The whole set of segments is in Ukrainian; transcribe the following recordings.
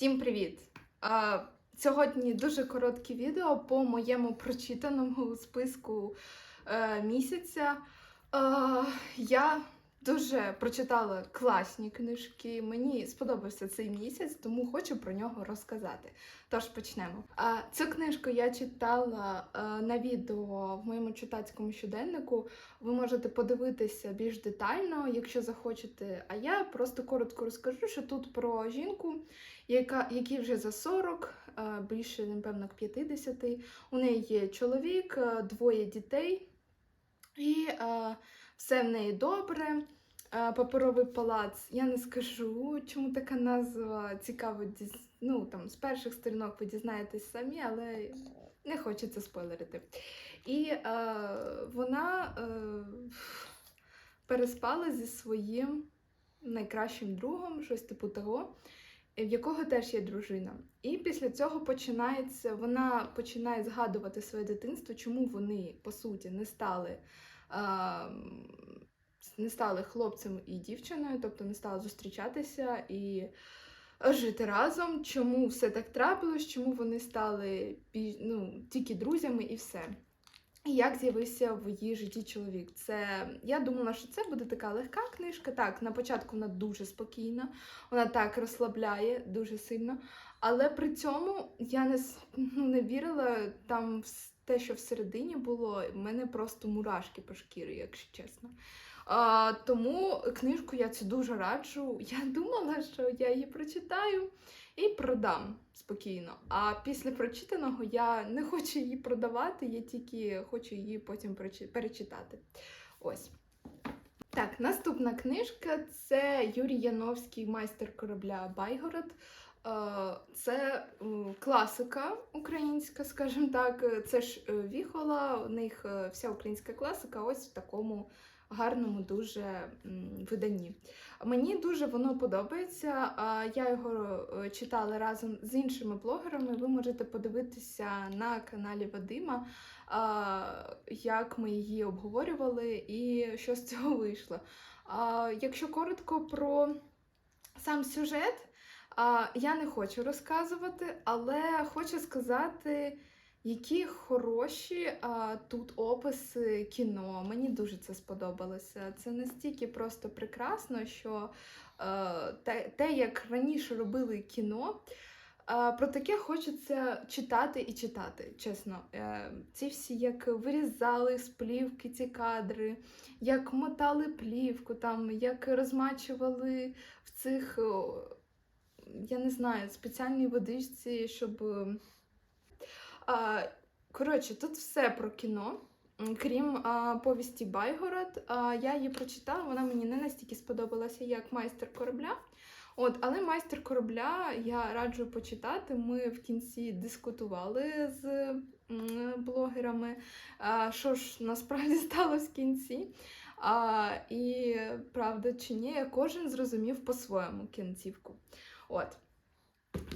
Всім привіт! Сьогодні дуже коротке відео по моєму прочитаному списку е, місяця. Я дуже прочитала класні книжки. Мені сподобався цей місяць, тому хочу про нього розказати. Тож почнемо. Цю книжку я читала е, на відео в моєму читацькому щоденнику. Ви можете подивитися більш детально, якщо захочете. А я просто коротко розкажу, що тут про жінку, яка якій вже за 40, е, більше, напевно, к 50. У неї є чоловік, е, двоє дітей, і все в неї добре. Е, Паперовий палац. Я не скажу, чому така назва цікаво. Ну, там, з перших сторінок ви дізнаєтесь самі, але не хочеться спойлерити. І е, вона е, переспала зі своїм найкращим другом, щось типу того, в якого теж є дружина. І після цього починається, вона починає згадувати своє дитинство, чому вони, по суті, не стали. Не стали хлопцем і дівчиною, тобто не стали зустрічатися і жити разом. Чому все так трапилось, чому вони стали ну, тільки друзями і все. І як з'явився в її житті чоловік? Це я думала, що це буде така легка книжка. Так, на початку вона дуже спокійна, вона так розслабляє дуже сильно. Але при цьому я не, ну, не вірила там в те, що всередині було, в мене просто мурашки по шкірі, якщо чесно. А, тому книжку я цю дуже раджу. Я думала, що я її прочитаю і продам спокійно. А після прочитаного я не хочу її продавати, я тільки хочу її потім перечитати. Ось. Так, наступна книжка це Юрій Яновський, майстер корабля Байгород. Е, Це класика українська, скажімо так. Це ж е, Віхола, у них е, вся українська класика, ось в такому гарному дуже виданні. Мені дуже воно подобається. Я його читала разом з іншими блогерами. Ви можете подивитися на каналі Вадима, як ми її обговорювали і що з цього вийшло. Якщо коротко про сам сюжет, я не хочу розказувати, але хочу сказати. Які хороші тут описи кіно. Мені дуже це сподобалося. Це настільки просто прекрасно, що е, те, як раніше робили кіно, е, про таке хочеться читати і читати, чесно. Е, ці всі як вирізали з плівки ці кадри, як мотали плівку, там, як розмачували в цих, я не знаю, спеціальній водичці, щоб. е, а, коротше, тут все про кіно. Крім а, повісті Байгород, а, я її прочитала, вона мені не настільки сподобалася, як майстер корабля. От, але майстер корабля я раджу почитати. Ми в кінці дискутували з блогерами, а, що ж насправді сталося в кінці. А, і правда чи ні, кожен зрозумів по-своєму кінцівку. От.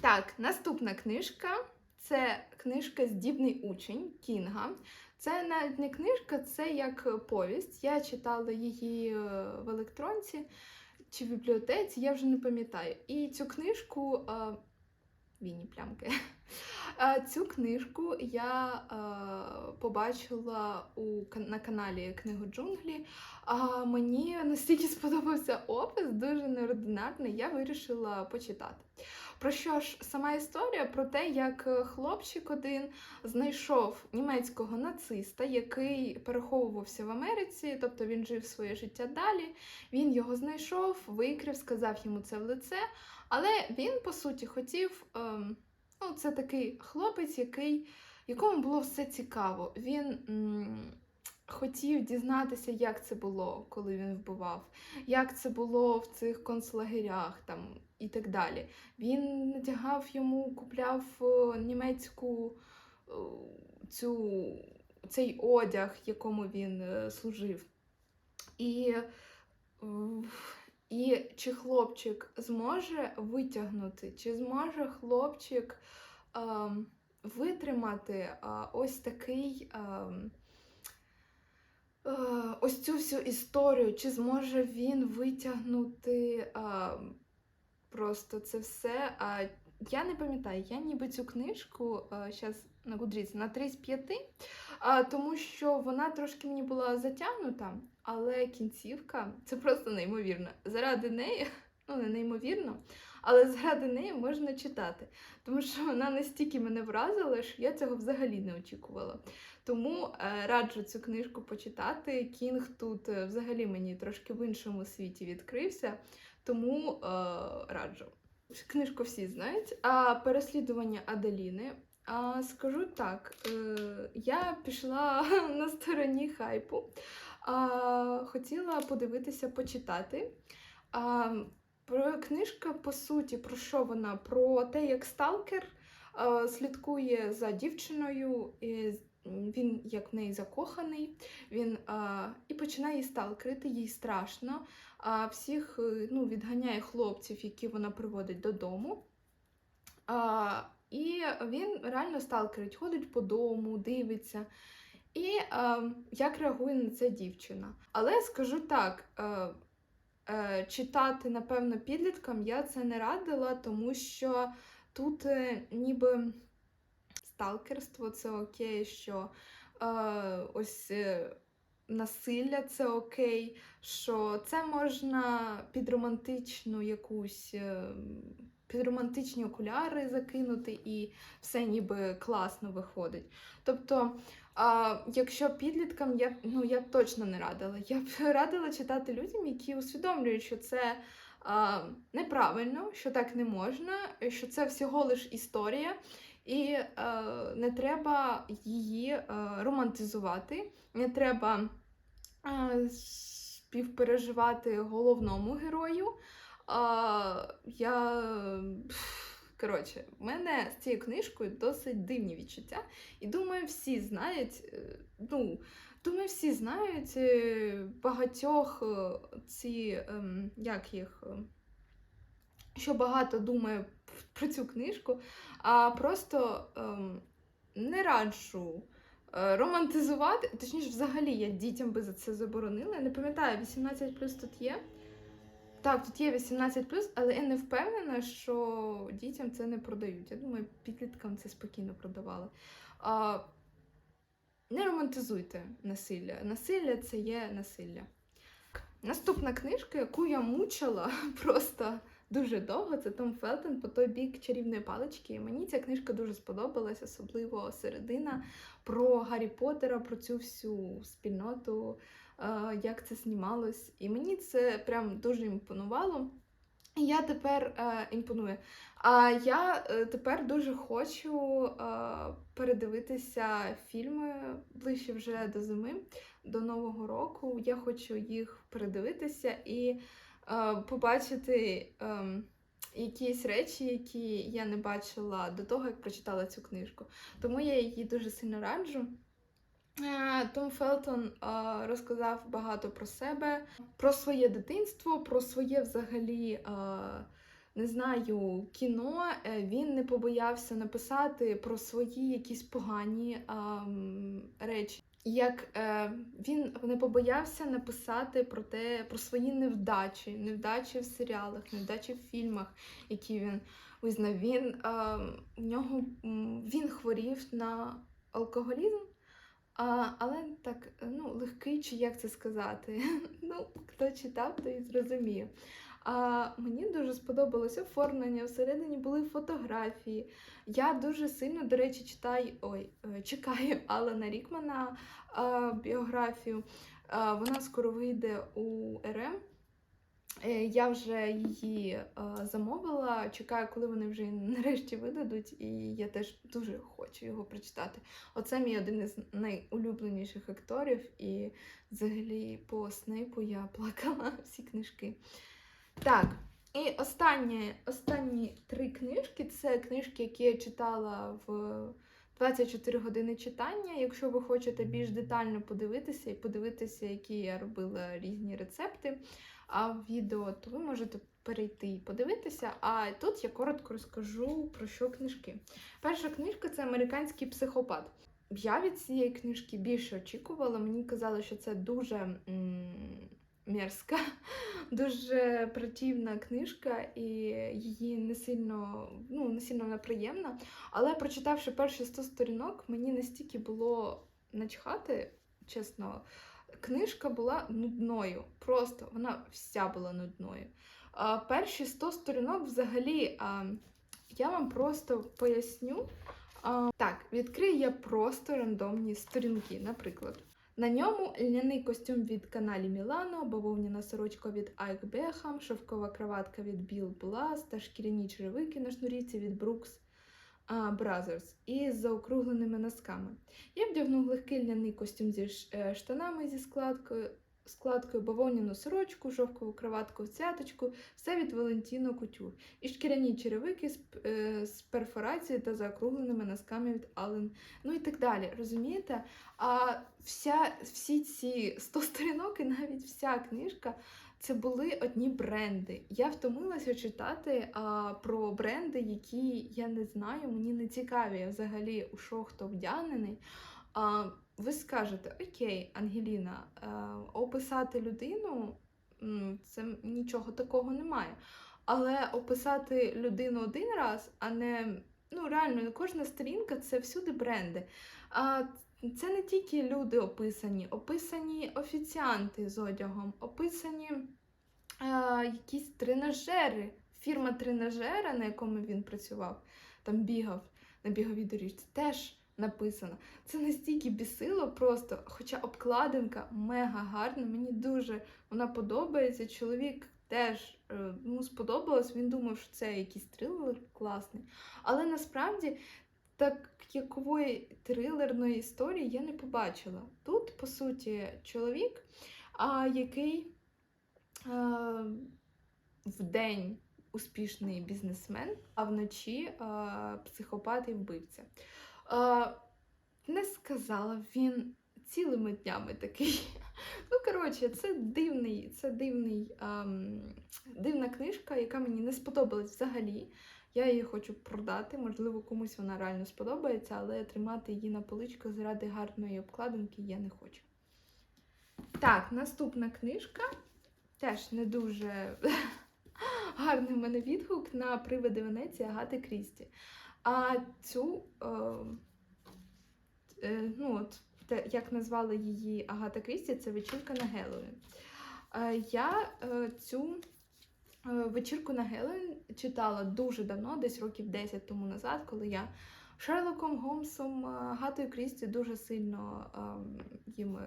Так, наступна книжка. Це книжка Здібний учень Кінга. Це навіть не книжка, це як повість. Я читала її е, в електронці чи в бібліотеці, я вже не пам'ятаю. І цю книжку е, Вінні плямки. Цю книжку я е, побачила у, на каналі Книго Джунглі. Мені настільки сподобався опис, дуже неординарний, я вирішила почитати. Про що ж сама історія? Про те, як хлопчик один знайшов німецького нациста, який переховувався в Америці, тобто він жив своє життя далі. Він його знайшов, викрив, сказав йому це в лице. Але він, по суті, хотів. ем, ну, це такий хлопець, який, якому було все цікаво. Він м, хотів дізнатися, як це було, коли він вбивав, як це було в цих концлагерях там, і так далі. Він надягав йому, купляв німецьку цю, цей одяг, якому він е, служив. І, е, і чи хлопчик зможе витягнути, чи зможе хлопчик ем, витримати е, ось такий. ем, е, Ось цю всю історію, чи зможе він витягнути а, просто це все, а я не пам'ятаю, я ніби цю книжку зараз на Goodreads на 3 з 5, а, тому що вона трошки мені була затягнута, але кінцівка це просто неймовірно. Заради неї, ну не неймовірно, але заради неї можна читати. Тому що вона настільки мене вразила, що я цього взагалі не очікувала. Тому е, раджу цю книжку почитати. Кінг тут е, взагалі мені трошки в іншому світі відкрився, тому е, раджу. Книжку всі знають. А переслідування Аделіни. А, скажу так, е, я пішла на стороні хайпу, а, хотіла подивитися, почитати. А, про книжка, по суті, про що вона? Про те, як сталкер а, слідкує за дівчиною, і він як в неї закоханий, він а, і починає її сталкерити, їй страшно. А всіх е, ну, відганяє хлопців, які вона приводить додому. А, і він реально сталкерить, ходить по дому, дивиться. І е, як реагує на це дівчина. Але скажу так: е, е, читати, напевно, підліткам я це не радила, тому що тут е, ніби сталкерство це окей, що е, ось. Е, Насилля це окей, що це можна під романтичну якусь е, під романтичні окуляри закинути, і все ніби класно виходить. Тобто, а, якщо підліткам я, ну, я б точно не радила. Я б радила читати людям, які усвідомлюють, що це а, неправильно, що так не можна, що це всього лиш історія. І е, не треба її е, романтизувати, не треба е, співпереживати головному герою. А, я. Коротше, в мене з цією книжкою досить дивні відчуття. І думаю, всі знають. е, Ну, думаю, всі знають е, багатьох е, ці, ем, як їх, що багато думає про цю книжку, а просто ем, не раджу романтизувати. Точніше, взагалі я дітям би за це заборонила. Я не пам'ятаю, 18 плюс тут є. Так, тут є 18, але я не впевнена, що дітям це не продають. Я думаю, підліткам це спокійно продавали. А, Не романтизуйте насилля. Насилля це є насилля. Наступна книжка, яку я мучила просто дуже довго, це Том Фелтон по той бік чарівної палички. І Мені ця книжка дуже сподобалась, особливо середина про Гаррі Поттера, про цю всю спільноту як це знімалось. І мені це прям дуже імпонувало. І я тепер е, імпоную. А я е, тепер дуже хочу е, передивитися фільми ближче вже до зими, до Нового року. Я хочу їх передивитися і е, побачити е, якісь речі, які я не бачила до того, як прочитала цю книжку. Тому я її дуже сильно раджу. Е, Том Фелтон е, розказав багато про себе, про своє дитинство, про своє взагалі. е, Не знаю, кіно він не побоявся написати про свої якісь погані ем, речі. Як е, він не побоявся написати про те, про свої невдачі, невдачі в серіалах, невдачі в фільмах, які він визнав. Він е, в нього він хворів на алкоголізм. А, але так, ну, легкий, чи як це сказати? Ну, хто читав, той зрозуміє. А мені дуже сподобалось оформлення, всередині були фотографії. Я дуже сильно, до речі, читаю, ой, е, чекаю Алана Рікмана біографію. Вона скоро вийде у РМ. Е, Я вже її е, замовила, чекаю, коли вони вже нарешті видадуть, і я теж дуже хочу його прочитати. Оце мій один із найулюбленіших акторів, і взагалі по Снейпу я плакала всі книжки. Так, і останні, останні три книжки це книжки, які я читала в 24 години читання. Якщо ви хочете більш детально подивитися і подивитися, які я робила різні рецепти а в відео, то ви можете перейти і подивитися. А тут я коротко розкажу про що книжки. Перша книжка це американський психопат. Я від цієї книжки більше очікувала. Мені казали, що це дуже мерзка, дуже противна книжка, і її не сильно, ну, не сильно вона приємна. Але прочитавши перші 100 сторінок, мені настільки було начхати, чесно, книжка була нудною. Просто вона вся була нудною. А, перші 100 сторінок взагалі. А, я вам просто поясню. А, так, відкрию я просто рандомні сторінки, наприклад. На ньому льняний костюм від каналі Мілано, бавовняна сорочка від Айк Бехам, шовкова краватка від Біл Блас та шкіряні черевики на шнурівці від а, Brothers із заокругленими носками. Я вдягнув легкий льняний костюм зі е, штанами зі складкою, складкою бавовняну сорочку, жовкову краватку в цяточку, все від Валентіно Кутюр. І шкіряні черевики з, е, з перфорацією та заокругленими носками від Allen. Ну і так далі. Розумієте? А вся, всі ці 100 сторінок і навіть вся книжка це були одні бренди. Я втомилася читати а, про бренди, які я не знаю, мені не цікаві взагалі, у що хто вдягнений. А, ви скажете, окей, Ангеліна, а, описати людину це нічого такого немає. Але описати людину один раз, а не ну реально кожна сторінка це всюди бренди. А це не тільки люди описані, описані офіціанти з одягом, описані е, якісь тренажери, фірма тренажера, на якому він працював, там бігав на біговій доріжці, теж написано. Це настільки бісило просто, хоча обкладинка мега гарна, мені дуже вона подобається. Чоловік теж е, ну, сподобалось, він думав, що це якийсь трилер класний. Але насправді так якової трилерної історії я не побачила. Тут, по суті, чоловік, а, який а, вдень успішний бізнесмен, а вночі а, психопат і вбивця. А, не сказала, він цілими днями такий. Ну, коротше, це дивний, це дивний, ам, дивна книжка, яка мені не сподобалась взагалі. Я її хочу продати, можливо, комусь вона реально сподобається, але тримати її на поличках заради гарної обкладинки я не хочу. Так, наступна книжка. Теж не дуже гарний в мене відгук на привиди Венеції Агати Крісті. А цю, е, е, ну от, як назвала її Агата Крісті, це вечірка на Геловін. Е, я е, цю Е, Вечірку на Гелен читала дуже давно, десь років 10 тому назад, коли я Шерлоком Голмсом, е, Гатою Крісті дуже сильно ем, їм,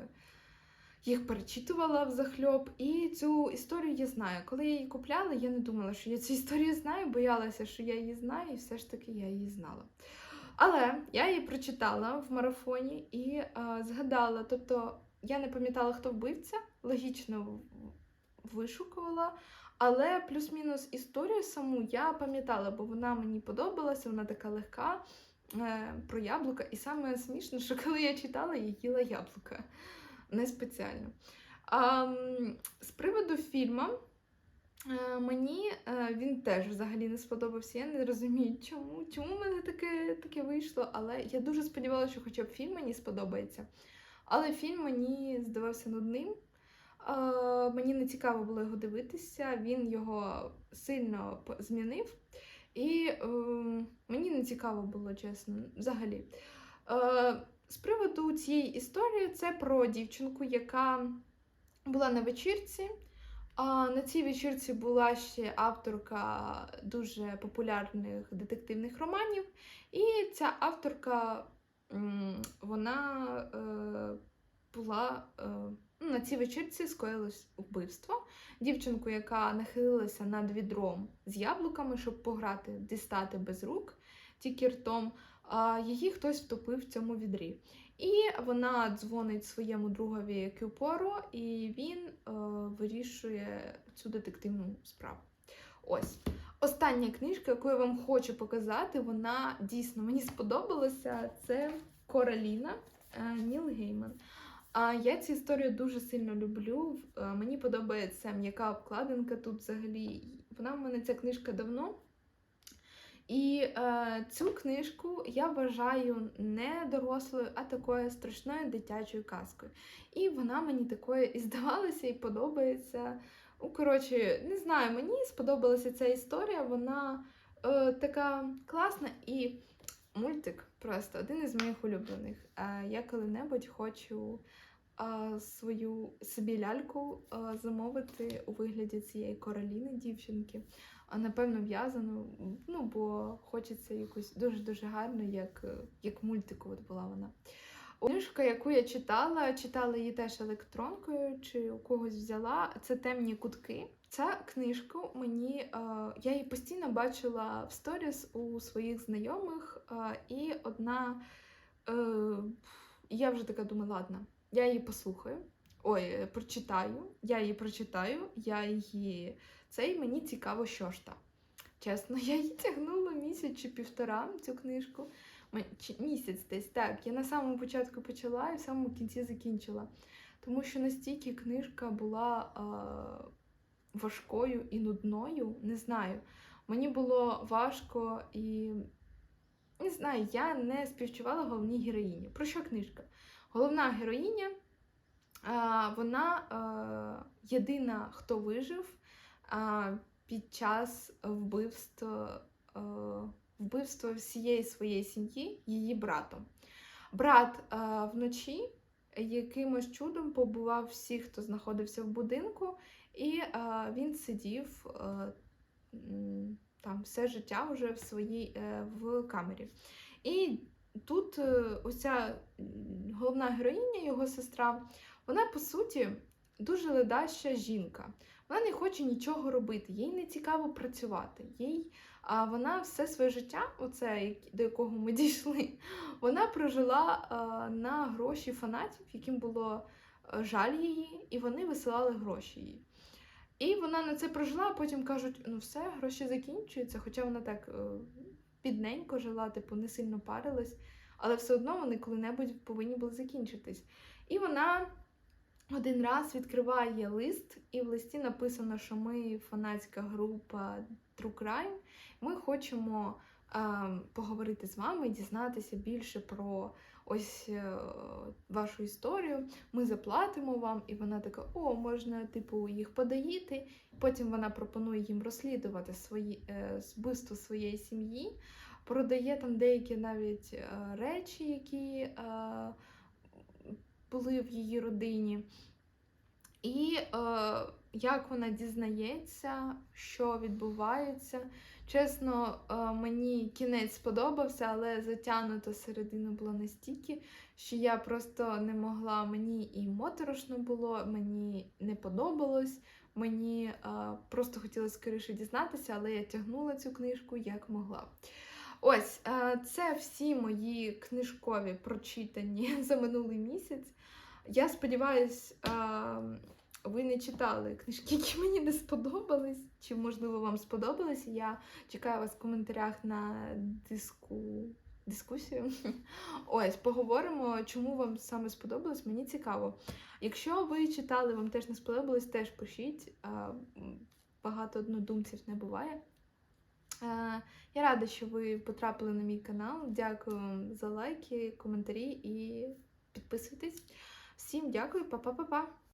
їх перечитувала в захльоб. І цю історію я знаю. Коли я її купляла, я не думала, що я цю історію знаю, боялася, що я її знаю, і все ж таки я її знала. Але я її прочитала в марафоні і е, згадала, тобто я не пам'ятала, хто вбивця, логічно вишукувала. Але плюс-мінус історію саму я пам'ятала, бо вона мені подобалася, вона така легка е, про яблука. І саме смішно, що коли я читала, я їла яблука. Не спеціально. А, з приводу фільму, мені е, він теж взагалі не сподобався. Я не розумію, чому. Чому в мене таке, таке вийшло, але я дуже сподівалася, що хоча б фільм мені сподобається. Але фільм мені здавався нудним. Е, Мені не цікаво було його дивитися, він його сильно змінив. І е, мені не цікаво було, чесно, взагалі. Е, з приводу цієї історії, це про дівчинку, яка була на вечірці. А на цій вечірці була ще авторка дуже популярних детективних романів. І ця авторка, вона е, була. Е, Ну, на цій вечірці скоїлось вбивство. Дівчинку, яка нахилилася над відром з яблуками, щоб пограти, дістати без рук, тільки ртом, її хтось втопив в цьому відрі. І вона дзвонить своєму другові Кюпоро, і він е, вирішує цю детективну справу. Ось. Остання книжка, яку я вам хочу показати, вона дійсно мені сподобалася. Це Кораліна е, Ніл Гейман. А я цю історію дуже сильно люблю. Е, Мені подобається м'яка обкладинка тут взагалі. Вона в мене ця книжка давно. І е, цю книжку я вважаю не дорослою, а такою страшною дитячою казкою. І вона мені такою і здавалася, і подобається. Ну, коротше, не знаю, мені сподобалася ця історія. Вона е, така класна і мультик просто один із моїх улюблених. Е, я коли-небудь хочу свою собі ляльку замовити у вигляді цієї Короліни дівчинки. А напевно в'язану, ну бо хочеться якусь дуже-дуже гарну, як, як мультику от була вона. Книжка, яку я читала, читала її теж електронкою, чи у когось взяла. Це темні кутки. Ця книжку мені я її постійно бачила в сторіс у своїх знайомих, і одна е, я вже така думаю, ладно, я її послухаю. Ой, е, прочитаю, я її прочитаю, я її цей мені цікаво, що ж там. Чесно, я її тягнула місяць чи півтора цю книжку. Місяць десь так. Я на самому початку почала і в самому кінці закінчила. Тому що настільки книжка була а, важкою і нудною, не знаю. Мені було важко і не знаю, я не співчувала головній героїні. Про що книжка? Головна героїня, вона єдина, хто вижив під час вбивства, вбивства всієї своєї сім'ї її братом. Брат вночі якимось чудом побував всіх, хто знаходився в будинку, і він сидів там все життя вже в своїй е, в камері. І тут е, оця головна героїня, його сестра, вона по суті дуже ледаща жінка. Вона не хоче нічого робити, їй не цікаво працювати. Їй, а вона все своє життя, оце, до якого ми дійшли, вона прожила а, на гроші фанатів, яким було е, жаль її, і вони висилали гроші їй. І вона на це прожила, а потім кажуть: ну все, гроші закінчуються, хоча вона так е, бідненько жила, типу, не сильно парилась, але все одно вони коли-небудь повинні були закінчитись. І вона один раз відкриває лист, і в листі написано, що ми фанатська група True Crime. Ми хочемо е, поговорити з вами, дізнатися більше про ось е, вашу історію. Ми заплатимо вам. І вона така: о, можна, типу, їх подаїти. Потім вона пропонує їм розслідувати свої е, вбивство своєї сім'ї, продає там деякі навіть е, речі, які. Були в її родині. І е, як вона дізнається, що відбувається. Чесно, е, мені кінець сподобався, але затягнута середина була настільки, що я просто не могла. Мені і моторошно було, мені не подобалось, мені е, просто хотілося скоріше дізнатися, але я тягнула цю книжку як могла. Ось, е, це всі мої книжкові прочитані за минулий місяць. Я сподіваюсь, ви не читали книжки, які мені не сподобались, чи, можливо, вам сподобались. Я чекаю вас в коментарях на диску... дискусію. Ось, поговоримо, чому вам саме сподобалось, мені цікаво. Якщо ви читали, вам теж не сподобалось, теж пишіть. Багато однодумців не буває. Я рада, що ви потрапили на мій канал. Дякую вам за лайки, коментарі і підписуйтесь. Всім дякую, па-па-па-па!